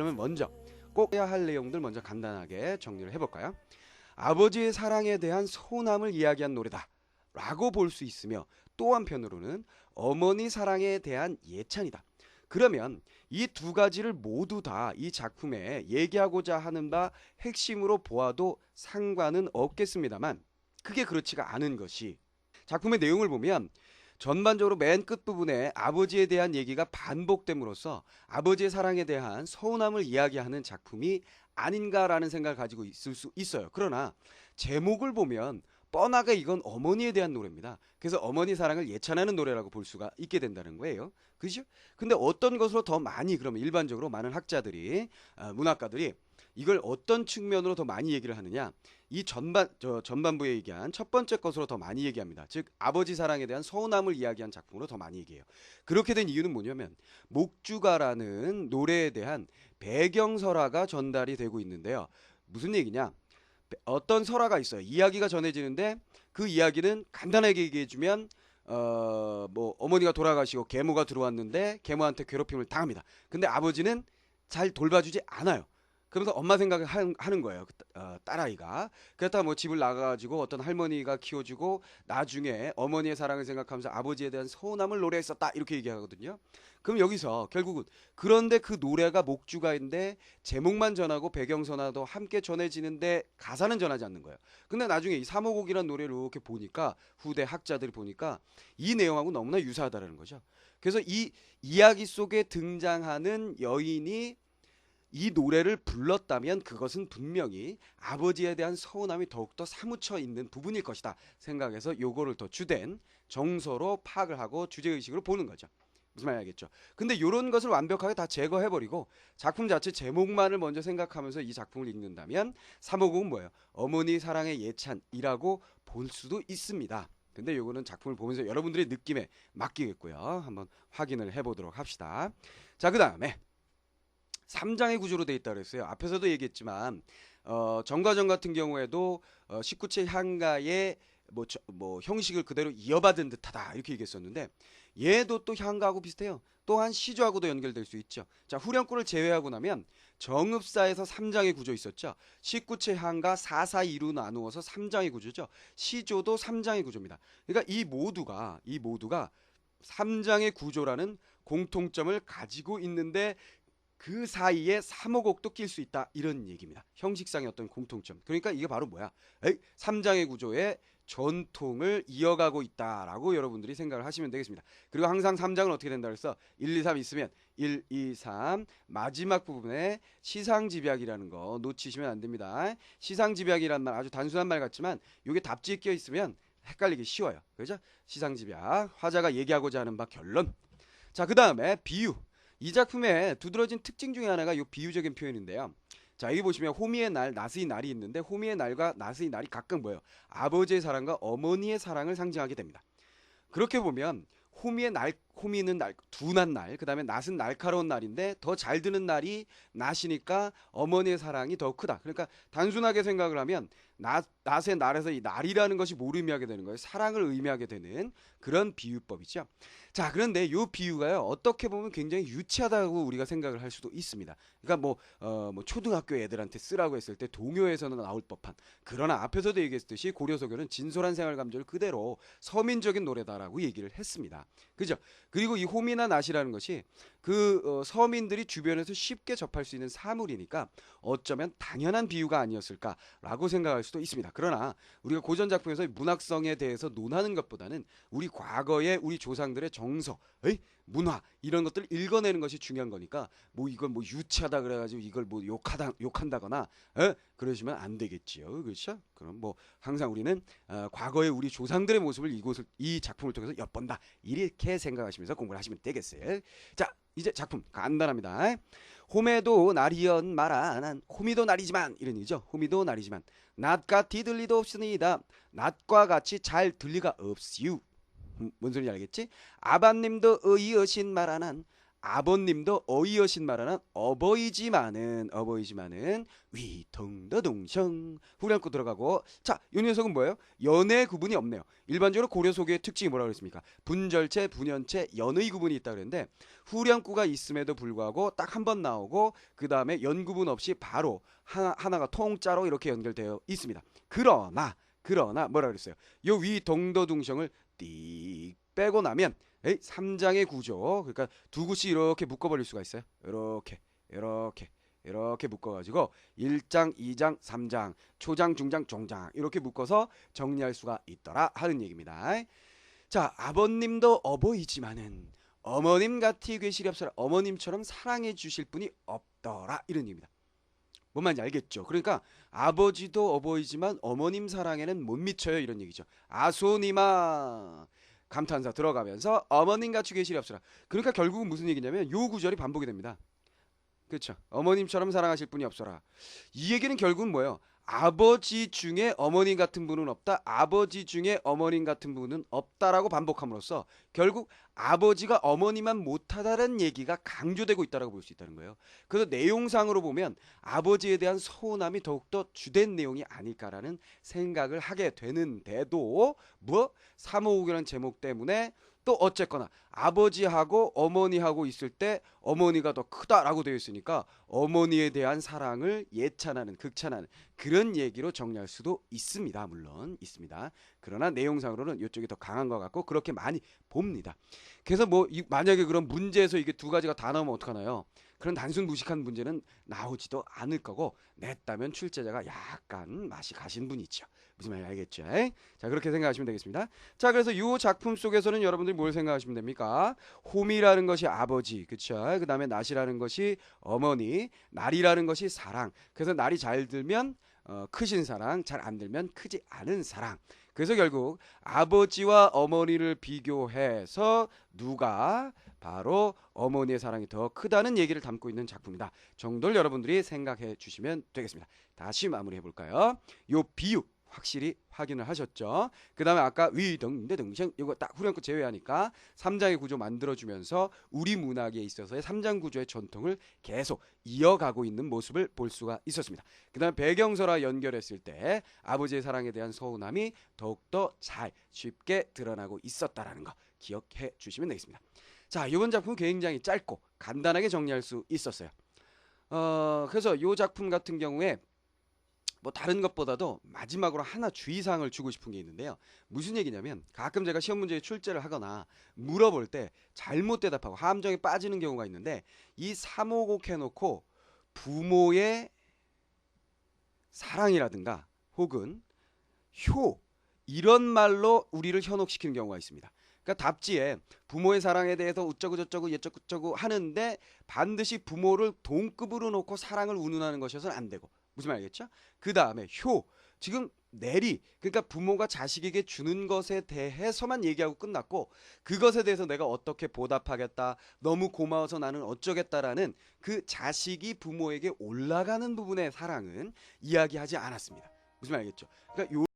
그러면 먼저 꼭 해야 할 내용들 먼저 간단하게 정리를 해볼까요? 아버지의 사랑에 대한 서운함을 이야기한 노래다 라고 볼 수 있으며 또 한편으로는 어머니 사랑에 대한 예찬이다. 그러면 이 두 가지를 모두 다 이 작품에 얘기하고자 하는 바 핵심으로 보아도 상관은 없겠습니다만 그게 그렇지가 않은 것이 작품의 내용을 보면 전반적으로 맨 끝부분에 아버지에 대한 얘기가 반복됨으로써 아버지의 사랑에 대한 서운함을 이야기하는 작품이 아닌가라는 생각을 가지고 있을 수 있어요. 그러나 제목을 보면 뻔하게 이건 어머니에 대한 노래입니다. 그래서 어머니 사랑을 예찬하는 노래라고 볼 수가 있게 된다는 거예요. 그죠? 근데 어떤 것으로 더 많이 그러면 일반적으로 많은 학자들이 아, 문학가들이 이걸 어떤 측면으로 더 많이 얘기를 하느냐? 이 전반 저 전반부에 얘기한 첫 번째 것으로 더 많이 얘기합니다. 즉 아버지 사랑에 대한 서운함을 이야기한 작품으로 더 많이 얘기해요. 그렇게 된 이유는 뭐냐면 목주가라는 노래에 대한 배경 설화가 전달이 되고 있는데요. 무슨 얘기냐? 어떤 설화가 있어요. 이야기가 전해지는데 그 이야기는 간단하게 얘기해 주면 어 뭐 어머니가 돌아가시고 계모가 들어왔는데 계모한테 괴롭힘을 당합니다. 근데 아버지는 잘 돌봐주지 않아요. 그러면서 엄마 생각을 하- 하는 거예요. 그 따- 어, 딸아이가. 그렇다 뭐 집을 나가가지고 어떤 할머니가 키워주고 나중에 어머니의 사랑을 생각하면서 아버지에 대한 서운함을 노래했었다 이렇게 얘기하거든요. 그럼 여기서 결국은 그런데 그 노래가 목주가인데 제목만 전하고 배경선화도 함께 전해지는데 가사는 전하지 않는 거예요. 근데 나중에 이 사모곡이라는 노래를 이렇게 보니까 후대 학자들이 보니까 이 내용하고 너무나 유사하다라는 거죠. 그래서 이 이야기 속에 등장하는 여인이 이 노래를 불렀다면 그것은 분명히 아버지에 대한 서운함이 더욱더 사무쳐 있는 부분일 것이다 생각해서 요거를 더 주된 정서로 파악을 하고 주제의식으로 보는 거죠. 무슨 말인지 알겠죠? 근데 이런 것을 완벽하게 다 제거해버리고 작품 자체 제목만을 먼저 생각하면서 이 작품을 읽는다면 사모곡은 뭐예요? 어머니 사랑의 예찬이라고 볼 수도 있습니다. 근데 요거는 작품을 보면서 여러분들의 느낌에 맡기겠고요. 한번 확인을 해보도록 합시다. 자, 그 다음에 3장의 구조로 돼 있다 그랬어요. 앞에서도 얘기했지만 어, 정과정 같은 경우에도 어, 19체 향가의 뭐, 저- 뭐 형식을 그대로 이어받은 듯하다 이렇게 얘기했었는데 얘도 또 향가하고 비슷해요. 또한 시조하고도 연결될 수 있죠. 자 후렴구를 제외하고 나면 정읍사에서 3장의 구조 있었죠. 19체 향가 442로 나누어서 3장의 구조죠. 시조도 3장의 구조입니다. 그러니까 이 모두가 이 모두가 3장의 구조라는 공통점을 가지고 있는데 그 사이에 삼호곡도 낄 수 있다 이런 얘기입니다. 형식상의 어떤 공통점. 그러니까 이게 바로 뭐야? 에이, 3장의 구조의 전통을 이어가고 있다라고 여러분들이 생각을 하시면 되겠습니다. 그리고 항상 3장은 어떻게 된다 그래서 1, 2, 3 있으면 1, 2, 3 마지막 부분에 시상 집약이라는 거 놓치시면 안 됩니다. 시상 집약이란 말 아주 단순한 말 같지만 이게 답지에 끼어 있으면 헷갈리기 쉬워요. 그죠? 시상 집약 화자가 얘기하고자 하는 바 결론. 자, 그 다음에 비유. 이 작품의 두드러진 특징 중에 하나가 이 비유적인 표현인데요. 자, 여기 보시면 호미의 날, 나스의 날이 있는데 호미의 날과 나스의 날이 각각 뭐예요? 아버지의 사랑과 어머니의 사랑을 상징하게 됩니다. 그렇게 보면 호미의 날, 호미는 날, 둔한 날, 그 다음에 낫은 날카로운 날인데 더 잘 드는 날이 낫이니까 어머니의 사랑이 더 크다. 그러니까 단순하게 생각을 하면 낫, 낫의 날에서 이 날이라는 것이 뭘 의미하게 되는 거예요? 사랑을 의미하게 되는 그런 비유법이죠. 자, 그런데 이 비유가요, 어떻게 보면 굉장히 유치하다고 우리가 생각을 할 수도 있습니다. 그러니까 뭐, 어, 뭐, 초등학교 애들한테 쓰라고 했을 때 동요에서는 나올 법한. 그러나 앞에서도 얘기했듯이 고려소교는 진솔한 생활 감정을 그대로 서민적인 노래다라고 얘기를 했습니다. 그죠? 그리고 이 호미나 낫이라는 것이 그 어, 서민들이 주변에서 쉽게 접할 수 있는 사물이니까 어쩌면 당연한 비유가 아니었을까라고 생각할 수도 있습니다. 그러나 우리가 고전 작품에서 문학성에 대해서 논하는 것보다는 우리 과거의 우리 조상들의 정서, 의 문화 이런 것들을 읽어내는 것이 중요한 거니까 뭐 이걸 뭐 유치하다 그래가지고 이걸 뭐 욕하다 욕한다거나 에? 그러시면 안 되겠지요, 그렇죠? 그럼 뭐 항상 우리는 어, 과거의 우리 조상들의 모습을 이곳을 이 작품을 통해서 엿본다 이렇게 생각하시면 서 공부를 하시면 되겠어요. 자, 이제 작품 간단합니다. 홈에도 말아 난 호미도 날이지만 이런 얘기죠. 호미도 날이지만 낫같이 들리도 없으니이다. 낫과 같이 잘 들리가 없시우. 음, 뭔 소리인지 알겠지? 아바님도 의여신 말아난 아버님도 어이여신 말하는 어버이지만은 어버이지만은 위통더동성 후렴구 들어가고 자이 녀석은 뭐예요? 연애 구분이 없네요. 일반적으로 고려 소개의 특징이 뭐라고 그랬습니까? 분절체, 분연체, 연의 구분이 있다 그랬는데 후렴구가 있음에도 불구하고 딱 한 번 나오고 그 다음에 연 구분 없이 바로 하나, 하나가 통짜로 이렇게 연결되어 있습니다. 그러나 그러나 뭐라 그랬어요? 요 위동더둥성을 띡 빼고 나면 에이, 3장의 구조 그러니까 두 구씩 이렇게 묶어버릴 수가 있어요. 이렇게 이렇게 이렇게 묶어가지고 1장, 2장, 3장, 초장, 중장, 종장 이렇게 묶어서 정리할 수가 있더라 하는 얘기입니다. 자 아버님도 어버이지만은 어머님 같이 없어라 어머님처럼 사랑해 주실 분이 없더라 이런 얘기입니다. 뭔 말인지 알겠죠? 그러니까 아버지도 어버이지만 어머님 사랑에는 못 미쳐요 이런 얘기죠. 아소니마 감탄사 들어가면서 어머님 같이 계실이 없어라. 그러니까 결국은 무슨 얘기냐면 요 구절이 반복이 됩니다. 그렇죠. 어머님처럼 사랑하실 분이 없어라. 이 얘기는 결국은 뭐예요? 아버지 중에 어머님 같은 분은 없다. 아버지 중에 어머님 같은 분은 없다라고 반복함으로써 결국 아버지가 어머니만 못하다는 얘기가 강조되고 있다라고 볼 수 있다는 거예요. 그래서 내용상으로 보면 아버지에 대한 서운함이 더욱더 주된 내용이 아닐까라는 생각을 하게 되는데도 뭐 사모국이라는 제목 때문에 또 어쨌거나 아버지하고 어머니하고 있을 때 어머니가 더 크다라고 되어 있으니까 어머니에 대한 사랑을 예찬하는 극찬하는 그런 얘기로 정리할 수도 있습니다. 물론 있습니다. 그러나 내용상으로는 이쪽이 더 강한 것 같고 그렇게 많이 봅니다. 그래서 뭐 이- 만약에 그런 문제에서 이게 두 가지가 다 나오면 어떡하나요? 그런 단순 무식한 문제는 나오지도 않을 거고 냈다면 출제자가 약간 맛이 가신 분이죠. 무슨 말인지 알겠죠? 자 그렇게 생각하시면 되겠습니다. 자 그래서 이 작품 속에서는 여러분들이 뭘 생각하시면 됩니까? 홈이라는 것이 아버지, 그쵸? 그 다음에 낫이라는 것이 어머니, 날이라는 것이 사랑. 그래서 날이 잘 들면 어, 크신 사랑, 잘 안 들면 크지 않은 사랑. 그래서 결국 아버지와 어머니를 비교해서 누가 바로 어머니의 사랑이 더 크다는 얘기를 담고 있는 작품이다. 정도를 여러분들이 생각해 주시면 되겠습니다. 다시 마무리해 볼까요? 요 비유 확실히 확인을 하셨죠. 그 다음에 아까 위등대등생 이거 딱 후렴구 제외하니까 삼장의 구조 만들어주면서 우리 문학에 있어서의 삼장 구조의 전통을 계속 이어가고 있는 모습을 볼 수가 있었습니다. 그 다음에 배경설화 연결했을 때 아버지의 사랑에 대한 서운함이 더욱더 잘 쉽게 드러나고 있었다라는 거 기억해 주시면 되겠습니다. 자, 이번 작품 굉장히 짧고 간단하게 정리할 수 있었어요. 어, 그래서 이 작품 같은 경우에 뭐 다른 것보다도 마지막으로 하나 주의사항을 주고 싶은 게 있는데요. 무슨 얘기냐면 가끔 제가 시험 문제에 출제를 하거나 물어볼 때 잘못 대답하고 함정에 빠지는 경우가 있는데 이 삼오곡 해놓고 부모의 사랑이라든가 혹은 효 이런 말로 우리를 현혹시키는 경우가 있습니다. 그러니까 답지에 부모의 사랑에 대해서 우쩌고 저쩌고 예쩌고 하는데 반드시 부모를 동급으로 놓고 사랑을 운운하는 것이어서는 안 되고 무슨 말 알겠죠? 그 다음에 효 지금 내리 그러니까 부모가 자식에게 주는 것에 대해서만 얘기하고 끝났고 그것에 대해서 내가 어떻게 보답하겠다 너무 고마워서 나는 어쩌겠다라는 그 자식이 부모에게 올라가는 부분의 사랑은 이야기하지 않았습니다 무슨 말 알겠죠? 그러니까 요